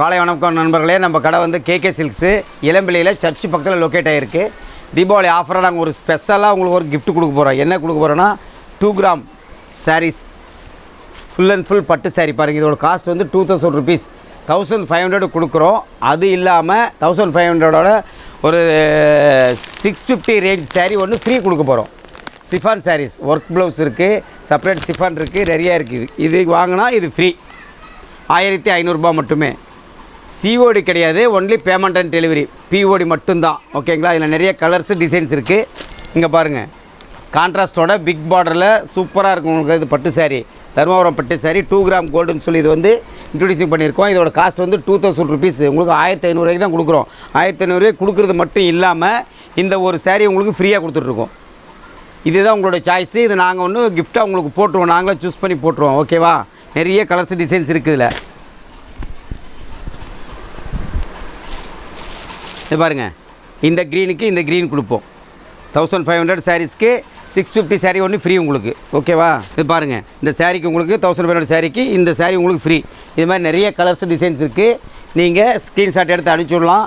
காலை வணக்கம் நண்பர்களே. நம்ம கடை வந்து கேகே சில்க்ஸு. இளம்பிள்ளையில் சர்ச்சு பக்கத்தில் லொக்கேட் ஆகிருக்கு தீபாவளி ஆஃபராக நாங்கள் ஒரு ஸ்பெஷலாக உங்களுக்கு ஒரு கிஃப்ட் கொடுக்க போகிறோம் என்ன கொடுக்க போகிறோன்னா two gram sarees full and full பட்டு சாரீ பாருங்கள் இதோட காஸ்ட் வந்து two thousand rupees thousand five hundred கொடுக்குறோம். அது இல்லாமல் தௌசண்ட் ஃபைவ் ஹண்ட்ரடோட ஒரு சிக்ஸ் ஃபிஃப்டி ரேஞ்ச் சாரீ ஒன்று ஃப்ரீ கொடுக்க போகிறோம் சிஃபான் சாரீஸ் ஒர்க் ப்ளவுஸ் இருக்குது செப்பரேட் சிஃபான் இருக்குது நிறையா இருக்குது இது வாங்கினா இது ஃப்ரீ ஆயிரத்தி ஐநூறுரூபா மட்டுமே. சிஓடி கிடையாது only payment and delivery POD மட்டும்தான் ஓகேங்களா இதில் நிறைய கலர்ஸ் டிசைன்ஸ் இருக்குது இங்கே பாருங்கள் கான்ட்ராஸ்டோட பிக் பார்டரில் சூப்பராக இருக்கும் உங்களுக்கு இது பட்டு சாரீ தருமபுரம் பட்டு சாரீ டூ கிராம் கோல்டுன்னு சொல்லி இது வந்து இன்ட்ரடியூசிங் பண்ணியிருக்கோம். இதோட காஸ்ட் வந்து டூ தௌசண்ட் ருபீஸ் உங்களுக்கு ஆயிரத்தி ஐநூறுரூவாய்க்கு தான் கொடுக்குறோம். ஆயிரத்தி ஐநூறுரூவாய்க்கு கொடுக்குறது மட்டும் இல்லாமல் இந்த ஒரு சாரீ உங்களுக்கு ஃப்ரீயாக கொடுத்துட்ருக்கோம். இதுதான் உங்களோட சாய்ஸு இது நாங்கள் ஒன்று கிஃப்ட்டாக உங்களுக்கு போட்டுருவோம். நாங்களே சூஸ் பண்ணி போட்டுருவோம் ஓகேவா நிறைய கலர்ஸ் டிசைன்ஸ் இருக்குது இதில். இது பாருங்கள் இந்த க்ரீனுக்கு இந்த க்ரீன் கொடுப்போம். தௌசண்ட் ஃபைவ் ஹண்ட்ரட் சாரீஸ்க்கு சிக்ஸ் ஃபிஃப்டி சாரீ ஒன்று ஃப்ரீ உங்களுக்கு. ஓகேவா இது பாருங்கள் இந்த சாரீக்கு உங்களுக்கு தௌசண்ட் ஃபைவ் ஹண்ட்ரட் சாரீக்கு இந்த சாரீ உங்களுக்கு ஃப்ரீ இது மாதிரி நிறைய கலர்ஸ் டிசைன்ஸ் இருக்குது நீங்கள் ஸ்க்ரீன்ஷாட் எடுத்து அனுப்பிச்சுடலாம்.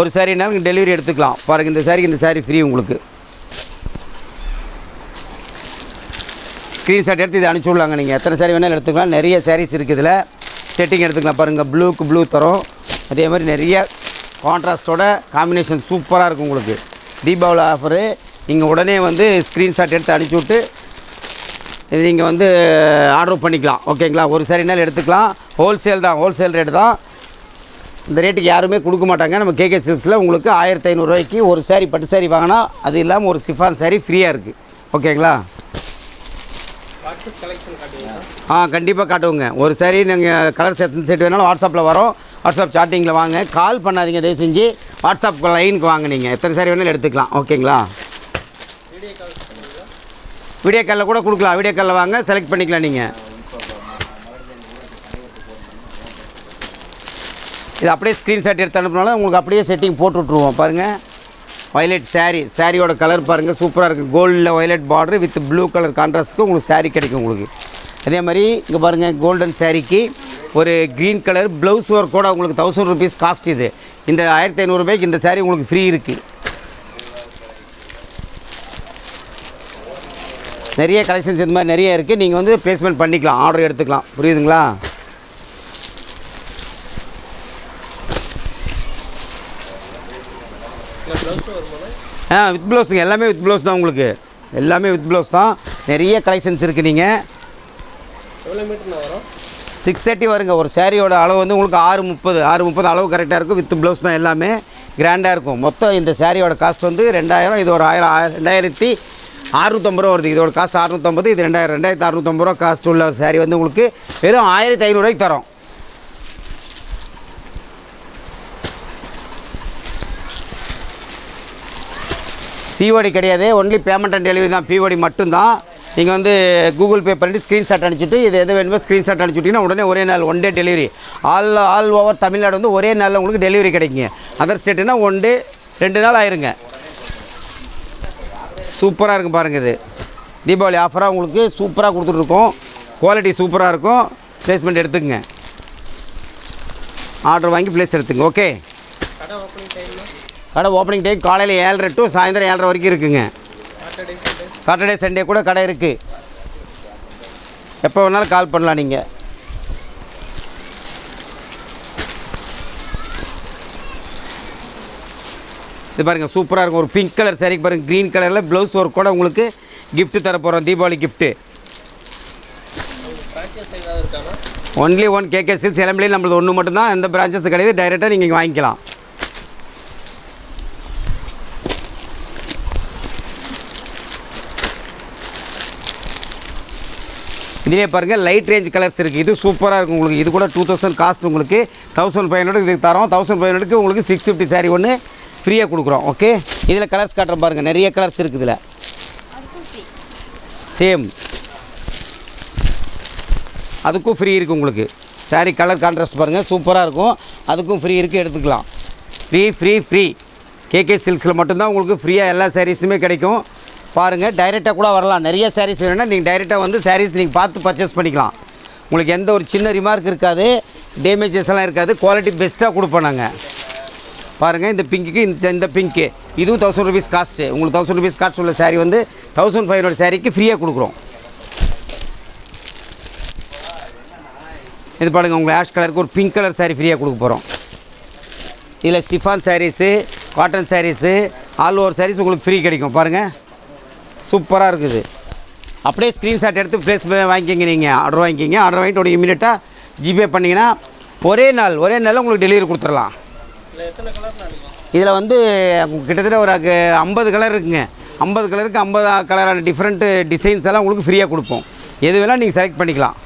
ஒரு சாரினாலும் டெலிவரி எடுத்துக்கலாம். பாருங்கள் இந்த சாரிக்கு இந்த சாரீ ஃப்ரீ உங்களுக்கு. ஸ்க்ரீன்ஷாட் எடுத்து இதை அனுப்பிச்சி விடலாங்க நீங்கள் எத்தனை சாரி வேணாலும் எடுத்துக்கலாம். நிறைய சாரீஸ் இருக்குது இதில். செட்டிங் எடுத்துக்கலாம் பாருங்கள் ப்ளூக்கு ப்ளூ தரும். அதே மாதிரி நிறைய கான்ட்ராஸ்டோட காம்பினேஷன் சூப்பராக இருக்கும் உங்களுக்கு. தீபாவளி ஆஃபரு நீங்கள் உடனே வந்து ஸ்க்ரீன்ஷாட் எடுத்து அனுப்பிச்சி விட்டு இது நீங்கள் வந்து ஆர்டர் பண்ணிக்கலாம். ஓகேங்களா ஒரு சாரினாலும் எடுத்துக்கலாம். ஹோல்சேல் தான். ஹோல்சேல் ரேட்டு தான். இந்த ரேட்டுக்கு யாருமே கொடுக்க மாட்டாங்க. நம்ம கேகே சில்ஸில் உங்களுக்கு ஆயிரத்தி ஐநூறுரூவாய்க்கு ஒரு சாரி பட்டு சாரி வாங்கினா அது இல்லாமல் ஒரு சிஃபான் சாரி ஃப்ரீயாக இருக்குது ஓகேங்களா ஆ கண்டிப்பாக காட்டுவோங்க. ஒரு சாரி நீங்கள் கலர் செட் செட் வேணாலும் வாட்ஸ்அப்பில் வரோம். வாட்ஸ்அப் சாட்டிங்கில் வாங்க. கால் பண்ணாதீங்க தயவு செஞ்சு வாட்ஸ்அப் லைனுக்கு வாங்க நீங்கள் எத்தனை சாரி வேணாலும் எடுத்துக்கலாம். ஓகேங்களா வீடியோ காலில் கூட கொடுக்கலாம். வீடியோ காலில் வாங்க. செலக்ட் பண்ணிக்கலாம் நீங்கள் இது அப்படியே ஸ்க்ரீன்ஷாட் எடுத்து அனுப்புனாலும் உங்களுக்கு அப்படியே செட்டிங் போட்டு விட்ருவோம் பாருங்கள் வயலட் saree. சாரியோட கலர் பாருங்கள் சூப்பராக இருக்குது கோல்டில் violet border with blue colour கான்ட்ராஸ்ட்க்கு உங்களுக்கு saree கிடைக்கும் உங்களுக்கு. அதே மாதிரி இங்கே பாருங்கள் கோல்டன் சாரீக்கு ஒரு க்ரீன் கலர் ப்ளவுஸ் ஒர்க்கோட உங்களுக்கு தௌசண்ட் ருபீஸ் காஸ்ட் இது. இந்த ஆயிரத்தி ஐநூறுரூபாய்க்கு இந்த சேரீ உங்களுக்கு ஃப்ரீ இருக்குது நிறைய கலெக்ஷன்ஸ் இந்த மாதிரி நிறைய இருக்குது நீங்கள் வந்து ப்ளேஸ்மெண்ட் பண்ணிக்கலாம். ஆர்டர் எடுத்துக்கலாம். புரியுதுங்களா? ஆ வித் ப்ளவுஸுங்க எல்லாமே வித் ப்ளவுஸ் தான் உங்களுக்கு. எல்லாமே வித் ப்ளவுஸ் தான். நிறைய கலெக்ஷன்ஸ் இருக்குது நீங்கள் எவ்வளோ மீட்டர் வரும்? சிக்ஸ் தேர்ட்டி வருங்க. ஒரு சேரீயோட அளவு வந்து உங்களுக்கு ஆறு முப்பது ஆறு முப்பது அளவு கரெக்டாக இருக்கும். வித் ப்ளவுஸ் தான் எல்லாமே கிராண்டாக இருக்கும். மொத்தம் இந்த சேரீயோட காஸ்ட் வந்து ரெண்டாயிரம் இது ஒரு ஆயிரம் ரெண்டாயிரத்தி அறுநூத்தம்பது ரூபா வருது. இதோட காஸ்ட் அறுநூத்தம்பது இது ரெண்டாயிரம் ரெண்டாயிரத்தி அறுநூத்தம்பது ரூபா காஸ்ட் உள்ள ஒரு வந்து உங்களுக்கு வெறும் ஆயிரத்தி ஐநூறுரூவாய்க்கு தரோம். சிஓடி கிடையாது. ஒன்லி பேமெண்ட் அண்ட் டெலிவரி தான். பிஓடி மட்டும்தான். நீங்கள் வந்து கூகுள் பே பண்ணிட்டு ஸ்க்ரீன்ஷாட் அனுப்பிச்சிட்டு இது எது வேணுமோ ஸ்க்ரீன்ஷாட் அனுப்பிச்சுட்டிங்கன்னா உடனே ஒரே நாள் one day delivery all all over Tamil Nadu வந்து ஒரே நாளில் உங்களுக்கு டெலிவரி கிடைக்குங்க. அதர் ஸ்டேட்டுனா ஒன் டே ரெண்டு நாள் ஆயிருங்க. சூப்பராக இருக்கும் பாருங்கள் இது. தீபாவளி ஆஃபராக உங்களுக்கு சூப்பராக கொடுத்துட்ருக்கோம். குவாலிட்டி சூப்பராக இருக்கும். ப்ளேஸ்மெண்ட் எடுத்துக்கங்க. ஆர்டர் வாங்கி ப்ளேஸ் எடுத்துங்க ஓகே கடை ஓப்பனிங் டைம் காலையில் ஏழரை டு சாயந்தரம் ஏழரை வரைக்கும் இருக்குங்க. சாட்டர்டே சண்டே கூட கடை இருக்குது எப்போ வேணாலும் கால் பண்ணலாம் நீங்கள் இது பாருங்கள் சூப்பராக இருக்கும். ஒரு பிங்க் கலர் சாரிக்கு பாருங்கள் க்ரீன் கலரில் ப்ளவுஸ் ஒர்க் கூட உங்களுக்கு கிஃப்ட்டு தர போகிறோம் Deepavali gift only one KK silks இளம்பிலையும் நம்மளது ஒன்று மட்டும்தான். எந்த பிரான்ச்சஸ் கிடையாது டைரெக்டாக நீங்கள் வாங்கிக்கலாம். இதிலே பாருங்கள் லைட் ரேஞ்ச் கலர்ஸ் இருக்குது இது சூப்பராக இருக்கும் உங்களுக்கு. இது கூட டூ தௌசண்ட் காஸ்ட் உங்களுக்கு தௌசண்ட் ஃபைவ் ஹண்ட்ரட் இதுக்கு தரோம். தௌசண்ட் ஃபைவ் ஹண்ட்ரடுக்கு உங்களுக்கு சிக்ஸ் ஃபிஃப்டி சாரீ ஒன்று ஃப்ரீயாக கொடுக்குறோம் ஓகே இதில் கலர்ஸ் காட்டுறோம் பாருங்கள் நிறைய கலர்ஸ் இருக்குது இதில். சேம் அதுக்கும் ஃப்ரீ இருக்குது உங்களுக்கு. சாரீ கலர் கான்ட்ராஸ்ட் பாருங்கள் சூப்பராக இருக்கும். அதுக்கும் ஃப்ரீ இருக்குது எடுத்துக்கலாம். ஃப்ரீ ஃப்ரீ ஃப்ரீ கேகே சில்க்ஸில் மட்டும்தான் உங்களுக்கு ஃப்ரீயாக எல்லா சாரீஸுமே கிடைக்கும். பாருங்கள் டைரெக்டாக கூட வரலாம். நிறைய சாரீஸ் வேணும்னா நீங்கள் டைரெக்டாக வந்து சாரீஸ் நீங்கள் பார்த்து பர்ச்சேஸ் பண்ணிக்கலாம். உங்களுக்கு எந்த ஒரு சின்ன ரிமார்க் இருக்காது டேமேஜஸ் எல்லாம் இருக்காது குவாலிட்டி பெஸ்ட்டாக கொடுப்போம் நாங்கள் பாருங்கள் இந்த பிங்க்குக்கு இந்த இந்த பிங்க்கு இதுவும் தௌசண்ட் ருபீஸ் காஸ்ட்டு உங்களுக்கு தௌசண்ட் ருபீஸ் காஸ்ட் உள்ள சாரீ வந்து தௌசண்ட் ஃபைவ் ஹண்ட்ரட் சாரீக்கு ஃப்ரீயாக கொடுக்குறோம். இது பாருங்கள் உங்களுக்கு ஆஷ் கலருக்கு ஒரு பிங்க் கலர் சாரீ ஃப்ரீயாக கொடுக்க போகிறோம் இதில் chiffon sarees cotton sarees all over sarees உங்களுக்கு ஃப்ரீ கிடைக்கும். பாருங்கள் சூப்பராக இருக்குது. அப்படியே ஸ்க்ரீன்ஷாட் எடுத்து ப்ளேஸ் வாங்கிக்கிங்க நீங்கள் ஆர்டர் வாங்கிக்கிங்க. ஆர்டர் வாங்கிட்டு ஒரு இமீடியட்டாக ஜிபே பண்ணிங்கன்னா ஒரே நாள் ஒரே நாளில் உங்களுக்கு டெலிவரி கொடுத்துடலாம். இதில் வந்து கிட்டத்தட்ட ஒரு ஐம்பது கலர் இருக்குங்க. ஐம்பது கலருக்கு ஐம்பது கலரான டிஃப்ரெண்ட்டு டிசைன்ஸ் எல்லாம் உங்களுக்கு ஃப்ரீயாக கொடுப்போம். எது வேணால் நீங்கள் செலக்ட் பண்ணிக்கலாம்.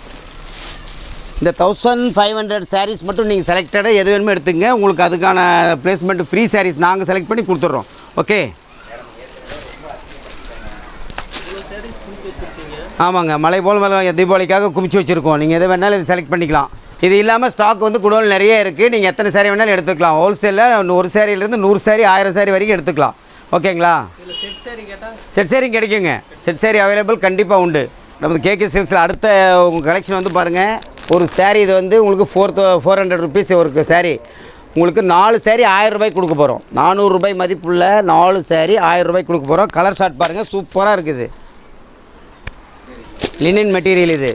இந்த தௌசண்ட் ஃபைவ் ஹண்ட்ரட் சாரீஸ் மட்டும் நீங்கள் செலக்டடாக எது வேணுமோ எடுத்துங்க. உங்களுக்கு அதுக்கான பிளேஸ்மெண்ட் ஃப்ரீ சாரீஸ் நாங்கள் செலக்ட் பண்ணி கொடுத்துட்றோம். ஓகே ஆமாங்க மலை போல் மலை தீபாவளிக்காக குமிச்சு வச்சுருக்கோம். நீங்கள் எது வேணாலும் இது செலக்ட் பண்ணிக்கலாம். இது இல்லாமல் ஸ்டாக் வந்து குடோன் நிறைய இருக்குது நீங்கள் எத்தனை சாரி வேணாலும் எடுத்துக்கலாம். ஹோல்சேலில் ஒரு சாரியிலேருந்து நூறு சாரி ஆயிரம் சாரி வரைக்கும் எடுத்துக்கலாம். ஓகேங்களா செட் சாரி கிடைக்குங்க. செட் சேரி அவைலபிள் கண்டிப்பாக உண்டு. நமது கேகே சேல்ஸில் அடுத்த உங்கள் கலெக்ஷன் வந்து பாருங்கள் ஒரு saree இது வந்து உங்களுக்கு ஃபோர் ஃபோர் ஹண்ட்ரட் ருபீஸ் ஒரு saree. உங்களுக்கு நாலு saree ஆயிரம் ரூபாய்க்கு கொடுக்க போகிறோம் நானூறுரூபாய் மதிப்புள்ள நாலு saree ஆயிரம் ரூபாய்க்கு கொடுக்க போகிறோம் கலர் ஷார்ட் பாருங்கள் சூப்பராக இருக்குது. லினின் மெட்டீரியல் இது.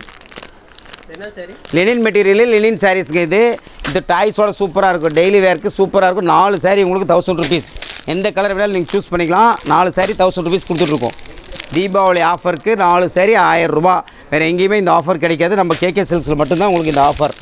என்ன சாரி லினின் மெட்டீரியல் லினின் சாரீஸ்க்கு இது. இந்த டாய்ஸோட சூப்பராக இருக்கும். டெய்லி வேர்க்கு சூப்பராக இருக்கும். நாலு saree உங்களுக்கு தௌசண்ட் ருபீஸ் எந்த கலர் வேணாலும் நீங்கள் சூஸ் பண்ணிக்கலாம். நாலு saree தௌசண்ட் ருபீஸ் கொடுத்துட்ருக்கோம். தீபாவளி ஆஃபருக்கு நாலு saree ஆயிரம் ரூபாய். வேறு எங்கேயுமே இந்த ஆஃபர் கிடைக்காது. நம்ம கேகே சில்க்ஸில் மட்டும்தான் உங்களுக்கு இந்த ஆஃபர்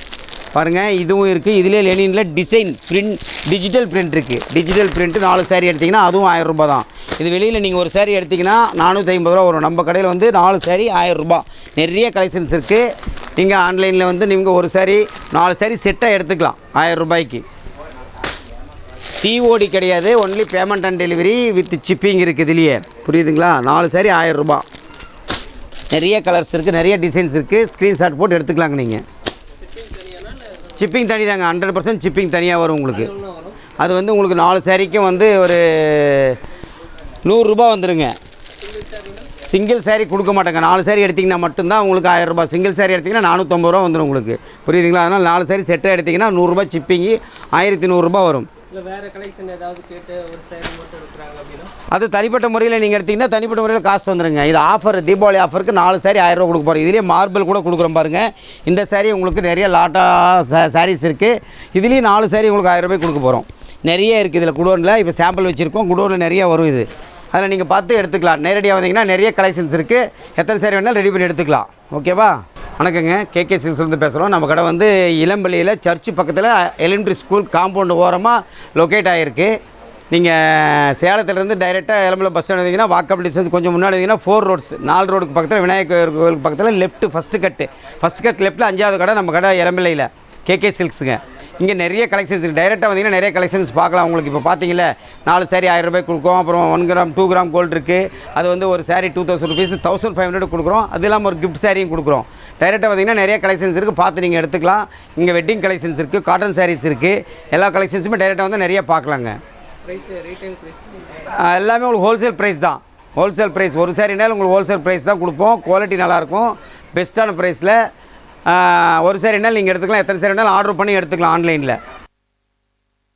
பாருங்கள் இதுவும் இருக்குது இதிலே லெனினில் டிசைன் பிரிண்ட் டிஜிட்டல் பிரிண்ட் இருக்குது டிஜிட்டல் பிரிண்ட்டு நாலு சேரீ எடுத்திங்கன்னா அதுவும் ஆயிரம் ரூபாய் தான். இது வெளியில் நீங்கள் ஒரு சேரீ எடுத்திங்கன்னா நானூற்றி ஐம்பது ரூபா வரும். நம்ம கடையில் வந்து நாலு சேரீ ஆயிரம் ரூபாய். நிறைய கலெக்ஷன்ஸ் இருக்குது நீங்கள் ஆன்லைனில் வந்து நீங்கள் ஒரு சேரீ நாலு சேரீ செட்டாக எடுத்துக்கலாம். ஆயிரம் ரூபாய்க்கு. சிஓடி கிடையாது. Only payment and delivery with shipping இருக்குது இதுலேயே. புரியுதுங்களா? நாலு சேரீ ஆயிரம் ரூபாய். நிறைய கலர்ஸ் இருக்குது நிறைய டிசைன்ஸ் இருக்குது ஸ்க்ரீன்ஷாட் போட்டு எடுத்துக்கலாங்க நீங்கள் சிப்பிங் தனி தாங்க ஹண்ட்ரட் பர்சன்ட் சிப்பிங் தனியாக வரும் உங்களுக்கு. அது வந்து உங்களுக்கு நாலு சேரீக்கும் வந்து ஒரு நூறுரூபா வந்துடுங்க சிங்கிள் சேரீ கொடுக்க மாட்டாங்க. நாலு சேரீ எடுத்திங்கன்னா மட்டும்தான் உங்களுக்கு ஆயிரம் ரூபாய். சிங்கிள் சேரீ எடுத்திங்கன்னா நானூற்றம்பது ரூபா வந்துடும் உங்களுக்கு. புரியுதுங்களா? அதனால் நாலு சேரீ செட்டாக எடுத்திங்கன்னா நூறுரூபா சிப்பிங்கு ஆயிரத்தி நூறுரூபா வரும். இல்லை வேறு கலெக்ஷன் ஏதாவது கேட்டு ஒரு சேரீ மட்டும் எடுக்கிறாங்க அப்படின்னா? அது தனிப்பட்ட முறையில் நீங்கள் எடுத்திங்கன்னா தனிப்பட்ட முறையில் காஸ்ட் வந்துடுங்க இது ஆஃபர் தீபாவளி ஆஃபருக்கு நாலு சாரி ஆயிரம் ரூபா கொடுக்க போகிறோம் இதுலேயே மார்பிள் கூட கொடுக்குறோம் பாருங்கள் இந்த சாரீ உங்களுக்கு நிறைய லாட்டாக சாரீஸ் இருக்குது இதுலேயும் நாலு சாரீ உங்களுக்கு ஆயிரம் ரூபாய் கொடுக்க போகிறோம் நிறைய இருக்குது இதில் குடோனில். இப்போ சாம்பிள் வச்சுருக்கோம். குடோனில் நிறைய வரும் இது. அதில் நீங்கள் பார்த்து எடுத்துக்கலாம். நேரடியாக வந்தீங்கன்னா நிறைய கலெக்ஷன்ஸ் இருக்குது எத்தனை சேரீ வேணாலும் ரெடி பண்ணி எடுத்துக்கலாம். ஓகேவா வணக்கங்க. கேகே சில்ஸ்லேருந்து பேசுகிறோம் நம்ம கடை வந்து இளம்பள்ளியில் சர்ச்சு பக்கத்தில் எலிமெண்ட்ரி ஸ்கூல் காம்பவுண்டு ஓரமாக லொக்கேட் ஆகிருக்கு நீங்கள் சேலத்துலேருந்து டைரெக்டாக எலம்பல பஸ் ஸ்டாண்ட் வந்தீங்கன்னா வாக்கப் டிஸ்டன்ஸ் கொஞ்சம் முன்னாடி வந்தீங்கன்னா ஃபோர் ரோட்ஸ் நாலு ரோடுக்கு பக்கத்தில் விநாயகர் கோவிலுக்கு பக்கத்தில் left first cut first cut லெஃப்ட்டில் அஞ்சாவது கடை நம்ம கடை எலம்பிலையில் கேகே சில்க்ஸுங்க இங்கே நிறைய கலெக்ஷன்ஸ் இருக்குது டைரெக்டாக வந்தீங்கன்னா நிறைய கலெக்ஷன்ஸ் பார்க்கலாம். உங்களுக்கு இப்போ பார்த்தீங்களா நாலு சாரி ஆயிரம் ரூபாய் கொடுக்கும். அப்புறம் one gram two gram gold இருக்குது அது வந்து ஒரு saree two thousand rupees thousand five hundred கொடுக்குறோம். அது இல்லாமல் ஒரு கிஃப்ட் சாரியும் கொடுக்குறோம். டைரெக்டாக வந்தீங்கன்னா நிறைய கலெக்ஷன்ஸ் இருக்குது பார்த்து நீங்கள் எடுத்துக்கலாம். இங்கே வெட்டிங் கலெக்ஷன்ஸ் இருக்குது காட்டன் சாரீஸ் இருக்குது எல்லா கலெக்ஷன்ஸுமே டைரெக்டாக வந்து நிறைய பார்க்கலாங்க. எல்லாமே உங்களுக்கு ஹோல்சேல் ப்ரைஸ் தான். ஹோல்சேல் ப்ரைஸ் ஒரு சாரினாலும் உங்களுக்கு ஹோல்சேல் ப்ரைஸ் தான் கொடுப்போம். குவாலிட்டி நல்லாயிருக்கும். பெஸ்ட்டான ப்ரைஸில் ஒரு சாரினாலும் நீங்கள் எடுத்துக்கலாம். எத்தனை சாரினாலும் ஆர்டர் பண்ணி எடுத்துக்கலாம் ஆன்லைனில்